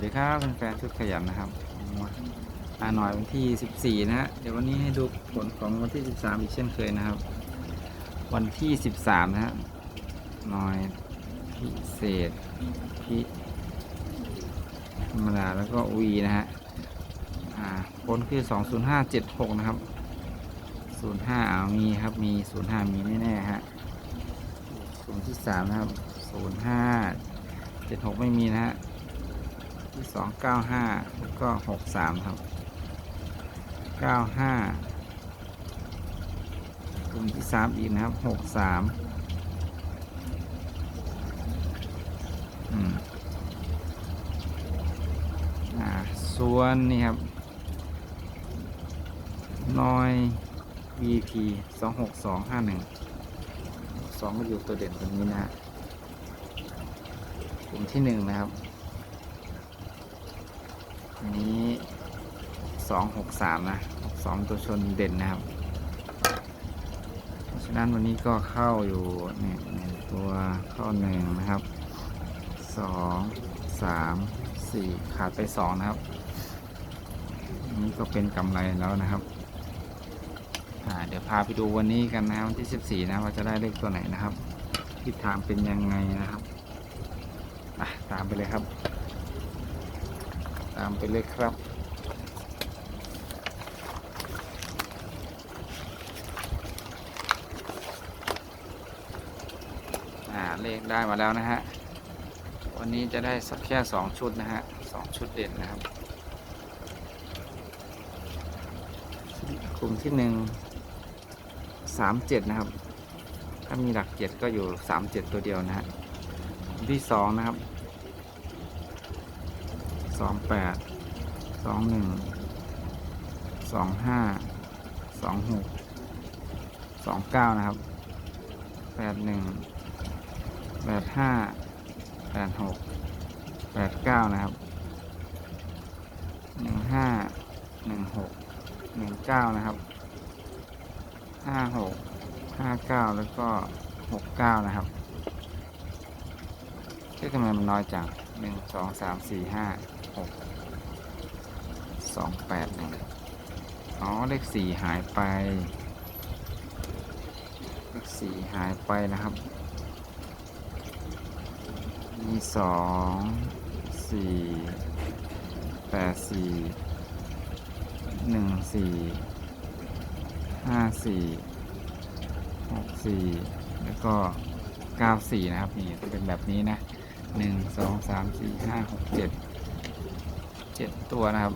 วัสดีครับแฟนๆชุดขยันนะครับมาหน่อยวันที่ 14 นะฮะเดี๋ยววันนี้ให้ดูผลของวันที่ 13 อีกเช่นเคยนะครับ วันที่ 13 นะฮะหน่อยพิเศษพิธรรมดาแล้วก็วีนะฮะอ่าผลคือ 20576 นะครับ 05เอามีครับมี 05 มีแน่ๆฮะส่วนที่ 3 นะครับ 05 76 ไม่มีนะฮะ ที่สองเก้าห้าแล้วก็หกสามครับเก้าห้ากลุ่มที่สามอีกนะครับหกสามอ่า ส่วนนี่ครับน้อย VP สองหกสองห้าหนึ่งสองก็อยู่ตัวเด่นตรงนี้นะฮะกลุ่มที่หนึ่งนะครับ อันนี้สองหกสามนะสองตัวชนเด่นนะครับ เพราะฉะนั้นวันนี้ก็เข้าอยู่เนี่ยหนึ่งตัวเข้าหนึ่งนะครับสองสามสี่ขาดไปสองนะครับนนี้ก็เป็นกำไรแล้วนะครับเดี๋ยวพาไปดูวันนี้กันนะครับวันที่สิบสี่นะว่าจะได้เลขตัวไหนนะครับทิศทางเป็นยังไงนะครับตามไปเลยครับ ตามไปเลยครับเลขได้มาแล้วนะฮะ วันนี้จะได้สักแค่สองชุดนะฮะสองชุดเด่นนะครับ กลุ่มที่หนึ่งสามเจ็ดนะครับ ถ้ามีหลักเจ็ดก็อยู่สามเจ็ดตัวเดียวนะฮะที่สองนะครับ สองแปดสองหนึ่งสองห้าสองหกสองเก้านะครับแปดหนึ่งแปดห้าแปดหกแปดเก้านะครับหนึ่งห้าหนึ่งหกหนึ่งเก้านะครับห้าหกห้าเก้าแล้วก็หกเก้านะครับเอ๊ะทำไมมันน้อยจังหนึ่งสองสามสี่ห้า หกสองแปดหนึ่งอ๋อ เลขสี่หายไป เลขสี่หายไปนะครับ มีสองสี่แปดสี่หนึ่งสี่ห้าสี่หกสี่แล้วก็เก้าสี่นะครับ นี่จะเป็นแบบนี้นะหนึ่งสองสามสี่ห้าหกเจ็ด จ็ดตัวนะครับ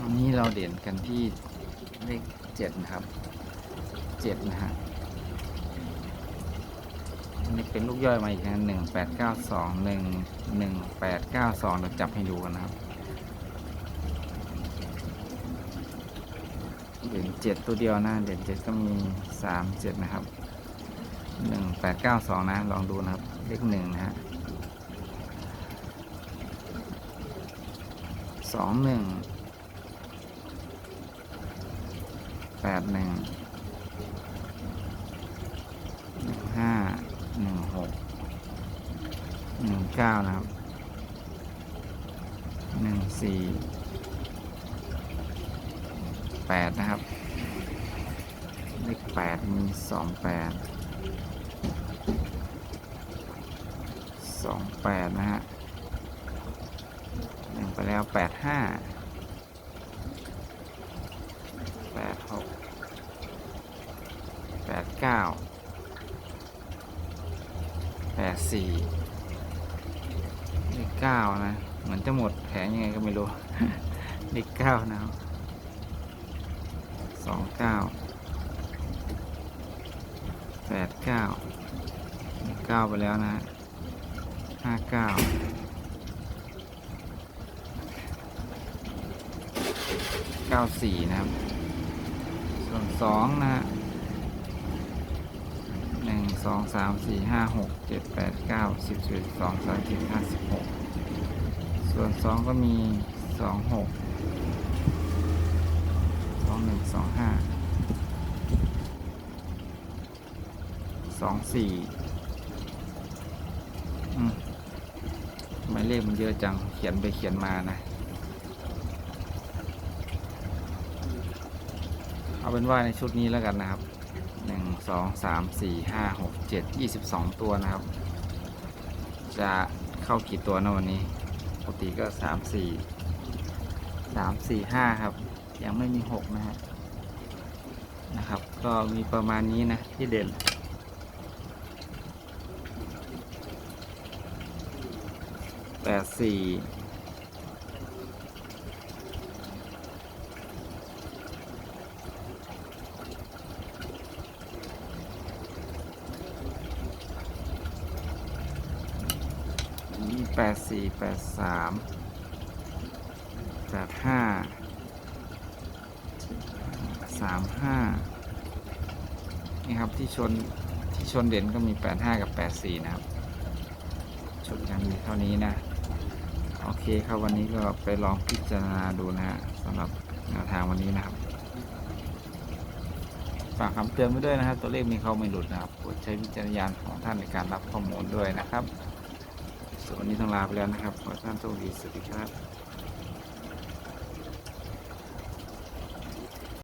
วันนี้เราเด่นกันที่เลขเจ็ดนะครับเจ็ดนะฮะอันนี้เป็นลูกย่อยมาอีกนะหนึ่งแปดเก้าสองหนึ่งหนึ่งแปดเก้าสองเราจับให้ดูกันนะครับเด่นเจ็ดตัวเดียวนะเด่นเจ็ดก็มีสามเจ็ดนะครับหนึ่งแปดเก้าสองนะ ลองดูนะครับ เลขหนึ่งนะฮะ สองหนึ่งแปดหนึ่งหนึ่งห้าหนึ่งหกหนึ่งเก้านะครับหนึ่งสี่แปดนะครับ เลขแปดมีสองแปดสองแปดนะฮะ ไปแล้วแปดห้าแปดหกแปดเก้าแปดสี่เลขเก้านะ เหมือนจะหมดแผงยังไงก็ไม่รู้ เลขเก้านะสองเก้าแปดเก้าเก้าไปแล้วนะห้าเก้า เก้าสี่นะครับ ส่วนสองนะฮะหนึ่งสองสามสี่ห้าหกเจ็ดแปดเก้าสิบจุดสองสามสิบห้าสิบหกส่วนสองก็มีสองหกสองหนึ่งสองห้าสองสี่อืมไมเลขมันเยอะจัง เขียนไปเขียนมานะ เป็นว่าในชุดนี้แล้วกันนะครับหนึ่งสองสามสี่ห้าหกเจ็ดยี่สิบสองตัวนะครับ จะเข้ากี่ตัวนะวันนี้ ปกติก็สามสี่สามสี่ห้าครับ ยังไม่มีหกนะฮะนะครับ ก็มีประมาณนี้นะที่เด่นแปดสี่มี แปดสี่แปดสามแปดห้าสามห้านี่ครับที่ชนที่ชนเด่นก็มีแปดห้ากับแปดสี่นะครับ ชุดยังมีเท่านี้นะ โอเคครับวันนี้ก็ไปลองพิจารณาดูนะฮะสำหรับแนวทางวันนี้นะครับฝากคำเตือนไว้ด้วยนะครับ ตัวเลขมีเข้าไม่หลุดนะครับโปรดใช้วิจารณญาณของท่านในการรับข้อมูลด้วยนะครับ วนวันนี้ต้องลาไปแล้วนะครับ ขอท่านโชคดีสวัสดีครับ